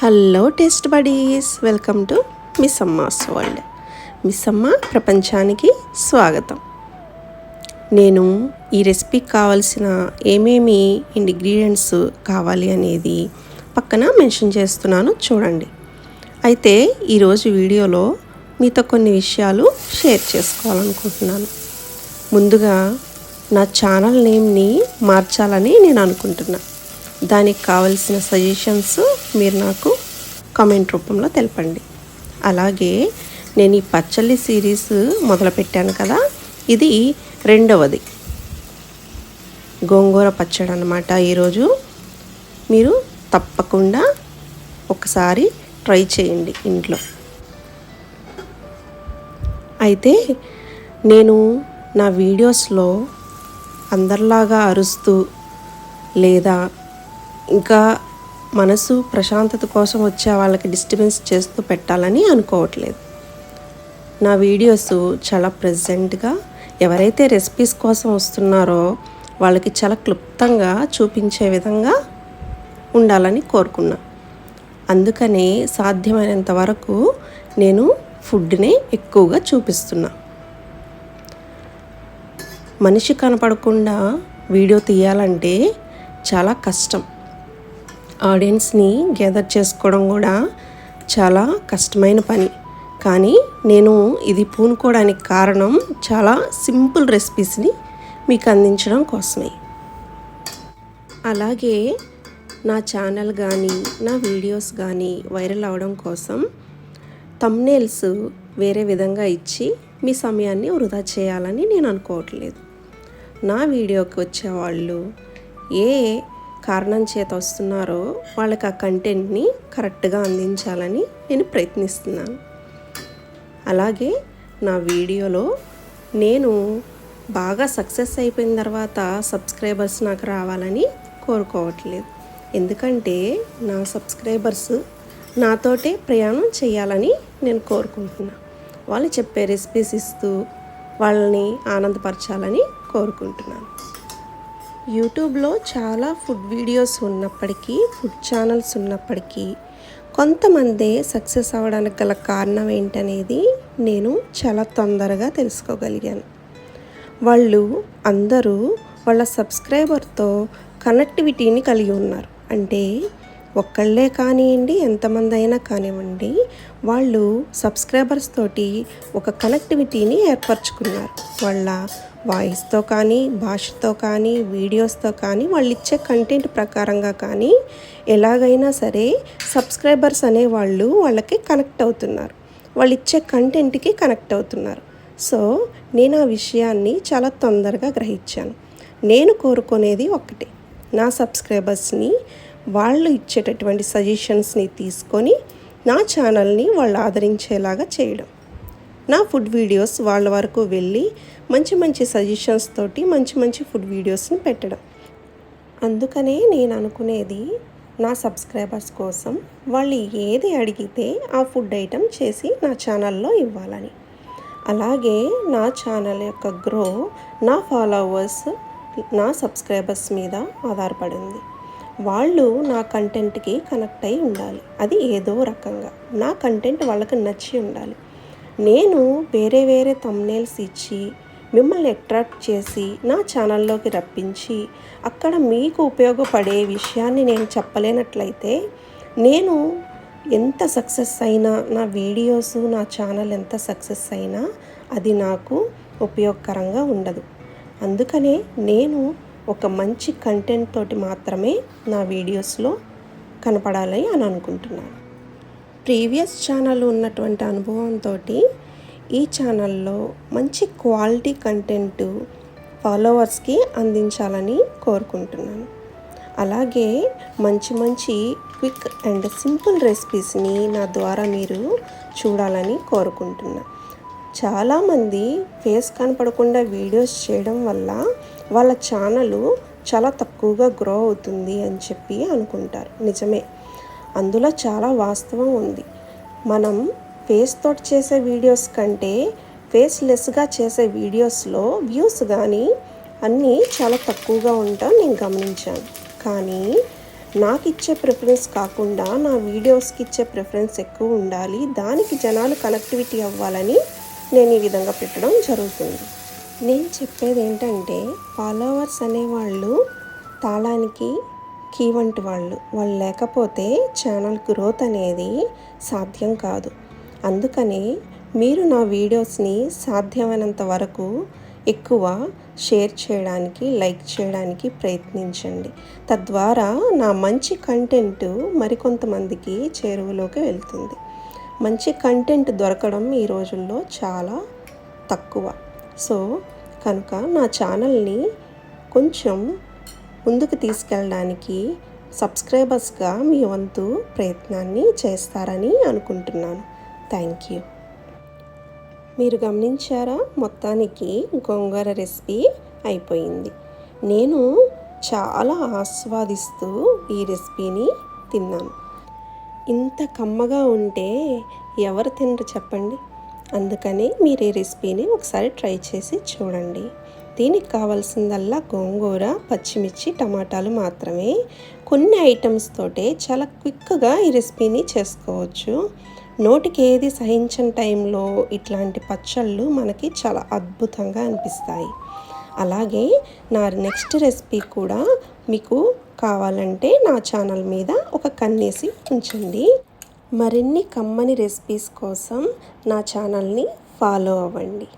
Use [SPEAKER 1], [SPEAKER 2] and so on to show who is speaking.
[SPEAKER 1] Hello taste buddies welcome to miss Amma's world miss Amma ప్రపంచానికి స్వాగతం. నేను ఈ రెసిపీకి కావాల్సిన ఏమేమి ఇంగ్రీడియంట్స్ కావాలి అనేది పక్కన మెన్షన్ చేస్తున్నాను చూడండి. అయితే ఈరోజు వీడియోలో మీతో కొన్ని విషయాలు షేర్ చేసుకోవాలనుకుంటున్నాను. ముందుగా నా ఛానల్ నేమ్ని మార్చాలని నేను అనుకుంటున్నాను దానికి కావలసిన సజెషన్స్ మీరు నాకు కామెంట్ రూపంలో తెలపండి. అలాగే నేను ఈ పచ్చళ్ళి సిరీస్ మొదలుపెట్టాను కదా ఇది రెండవది. గోంగూర పచ్చడి అనమాట ఈరోజు. మీరు తప్పకుండా ఒకసారి ట్రై చేయండి ఇంట్లో. అయితే నేను నా వీడియోస్లో అందరిలాగా అరుస్తూ లేదా ఇంకా మనసు ప్రశాంతత కోసం వచ్చే వాళ్ళకి డిస్టర్బెన్స్ చేస్తూ పెట్టాలని అనుకోవట్లేదు. నా వీడియోస్ చాలా ప్రజెంట్గా ఎవరైతే రెసిపీస్ కోసం వస్తున్నారో వాళ్ళకి చాలా క్లుప్తంగా చూపించే విధంగా ఉండాలని కోరుకున్నా. అందుకనే సాధ్యమైనంత వరకు నేను ఫుడ్ని ఎక్కువగా చూపిస్తున్నా. మనిషి కనపడకుండా వీడియో తీయాలంటే చాలా కష్టం. ఆడియన్స్ని గ్యాదర్ చేసుకోవడం కూడా చాలా కష్టమైన పని. కానీ నేను ఇది పూనుకోవడానికి కారణం చాలా సింపుల్ రెసిపీస్ని మీకు అందించడం కోసమే. అలాగే నా ఛానల్ కానీ నా వీడియోస్ కానీ వైరల్ అవడం కోసం తమ్నేల్స్ వేరే విధంగా ఇచ్చి మీ సమయాన్ని వృధా చేయాలని నేను అనుకోవట్లేదు. నా వీడియోకి వచ్చేవాళ్ళు ఏ కారణం చేత వస్తున్నారో వాళ్ళకి ఆ కంటెంట్ని కరెక్ట్గా అందించాలని నేను ప్రయత్నిస్తున్నాను. అలాగే నా వీడియోలో నేను బాగా సక్సెస్ అయిపోయిన తర్వాత సబ్స్క్రైబర్స్ నాకు రావాలని కోరుకోవట్లేదు. ఎందుకంటే నా సబ్స్క్రైబర్స్ నాతోటే ప్రయాణం చేయాలని నేను కోరుకుంటున్నా. వాళ్ళు చెప్పే రెసిపీస్ ఇస్తూ వాళ్ళని ఆనందపరచాలని కోరుకుంటున్నాను. యూట్యూబ్లో చాలా ఫుడ్ వీడియోస్ ఉన్నప్పటికీ ఫుడ్ ఛానల్స్ ఉన్నప్పటికీ కొంతమంది సక్సెస్ అవ్వడానికి గల కారణం ఏంటనేది నేను చాలా తొందరగా తెలుసుకోగలిగాను. వాళ్ళు అందరూ వాళ్ళ సబ్స్క్రైబర్తో కనెక్టివిటీని కలిగి ఉన్నారు. అంటే ఒక్కళ్ళే కానివ్వండి ఎంతమంది అయినా కానివ్వండి వాళ్ళు సబ్స్క్రైబర్స్ తోటి ఒక కనెక్టివిటీని ఏర్పరచుకున్నారు. వాళ్ళ వాయిస్తో కానీ భాషతో కానీ వీడియోస్తో కానీ వాళ్ళు ఇచ్చే కంటెంట్ ప్రకారంగా కానీ ఎలాగైనా సరే సబ్స్క్రైబర్స్ అనేవాళ్ళు వాళ్ళకి కనెక్ట్ అవుతున్నారు. వాళ్ళు ఇచ్చే కంటెంట్కి కనెక్ట్ అవుతున్నారు. సో నేను ఆ విషయాన్ని చాలా తొందరగా గ్రహించాను. నేను కోరుకునేది ఒకటే నా సబ్స్క్రైబర్స్ని వాళ్ళు ఇచ్చేటటువంటి సజెషన్స్ని తీసుకొని నా ఛానల్ని వాళ్ళు ఆదరించేలాగా చేయడం. నా ఫుడ్ వీడియోస్ వాళ్ళ వరకు వెళ్ళి మంచి మంచి సజెషన్స్ తోటి మంచి మంచి ఫుడ్ వీడియోస్ని పెట్టడం. అందుకనే నేను అనుకునేది నా సబ్స్క్రైబర్స్ కోసం వాళ్ళు ఏది అడిగితే ఆ ఫుడ్ ఐటెం చేసి నా ఛానల్లో ఇవ్వాలని. అలాగే నా ఛానల్ యొక్క గ్రో నా ఫాలోవర్స్ నా సబ్స్క్రైబర్స్ మీద ఆధారపడింది. వాళ్ళు నా కంటెంట్కి కనెక్ట్ అయి ఉండాలి. అది ఏదో రకంగా నా కంటెంట్ వాళ్ళకి నచ్చి ఉండాలి. నేను వేరే వేరే తమ్నేల్స్ ఇచ్చి మిమ్మల్ని అట్రాక్ట్ చేసి నా ఛానల్లోకి రప్పించి అక్కడ మీకు ఉపయోగపడే విషయాన్ని నేను చెప్పలేనట్లయితే నేను ఎంత సక్సెస్ అయినా నా వీడియోస్ నా ఛానల్ ఎంత సక్సెస్ అయినా అది నాకు ఉపయోగకరంగా ఉండదు. అందుకనే నేను ఒక మంచి కంటెంట్ తోటి మాత్రమే నా వీడియోస్లో కనపడాలని అని అనుకుంటున్నాను. ప్రీవియస్ ఛానల్ ఉన్నటువంటి అనుభవంతో ఈ ఛానల్లో మంచి క్వాలిటీ కంటెంట్ ఫాలోవర్స్కి అందించాలని కోరుకుంటున్నాను. అలాగే మంచి మంచి క్విక్ అండ్ సింపుల్ రెసిపీస్ని నా ద్వారా మీరు చూడాలని కోరుకుంటున్నాను చాలామంది ఫేస్ కనపడకుండా వీడియోస్ చేయడం వల్ల వాళ్ళ ఛానల్ చాలా తక్కువగా గ్రో అవుతుంది అని చెప్పి అనుకుంటారు. నిజమే. అందులో చాలా వాస్తవం ఉంది. మనం ఫేస్ తోటి చేసే వీడియోస్ కంటే ఫేస్ లెస్గా చేసే వీడియోస్లో వ్యూస్ కానీ అన్నీ చాలా తక్కువగా ఉండటం నేను గమనించాను. కానీ నాకు ఇచ్చే ప్రిఫరెన్స్ కాకుండా నా వీడియోస్కి ఇచ్చే ప్రిఫరెన్స్ ఎక్కువ ఉండాలి దానికి జనాలు కనెక్టివిటీ అవ్వాలని నేను ఈ విధంగా పెట్టడం జరుగుతుంది. నేను చెప్పేది ఏంటంటే ఫాలోవర్స్ అనేవాళ్ళు తాళానికి కీ వంటి వాళ్ళు. వాళ్ళు లేకపోతే ఛానల్ గ్రోత్ అనేది సాధ్యం కాదు. అందుకని మీరు నా వీడియోస్ని సాధ్యమైనంత వరకు ఎక్కువ షేర్ చేయడానికి లైక్ చేయడానికి ప్రయత్నించండి. తద్వారా నా మంచి కంటెంట్ మరికొంతమందికి చేరువలోకి వెళ్తుంది. మంచి కంటెంట్ దొరకడం ఈ రోజుల్లో చాలా తక్కువ. సో కనుక నా ఛానల్ని కొంచెం ముందుకు తీసుకెళ్ళడానికి సబ్స్క్రైబర్స్గా మీ వంతు ప్రయత్నాన్ని చేస్తారని అనుకుంటున్నాను. Thank you. మీరు గమనించారా? మొత్తానికి గోంగూర రెసిపీ అయిపోయింది. నేను చాలా ఆస్వాదిస్తూ ఈ రెసిపీని తిన్నాను. ఇంత కమ్మగా ఉంటే ఎవరు తినరు చెప్పండి? అందుకని మీరు ఈ రెసిపీని ఒకసారి ట్రై చేసి చూడండి. దీనికి కావాల్సిందల్లా గోంగూర పచ్చిమిర్చి టమాటాలు మాత్రమే. కొన్ని ఐటమ్స్ తోటే చాలా క్విక్గా ఈ రెసిపీని చేసుకోవచ్చు. నోటికి ఏది సహించని టైంలో ఇట్లాంటి పచ్చళ్ళు మనకి చాలా అద్భుతంగా అనిపిస్తాయి. అలాగే నా నెక్స్ట్ రెసిపీ కూడా మీకు కావాలంటే నా ఛానల్ మీద ఒక కన్నేసి ఉంచండి. మరిన్ని కమ్మని రెసిపీస్ కోసం నా ఛానల్ని ఫాలో అవ్వండి.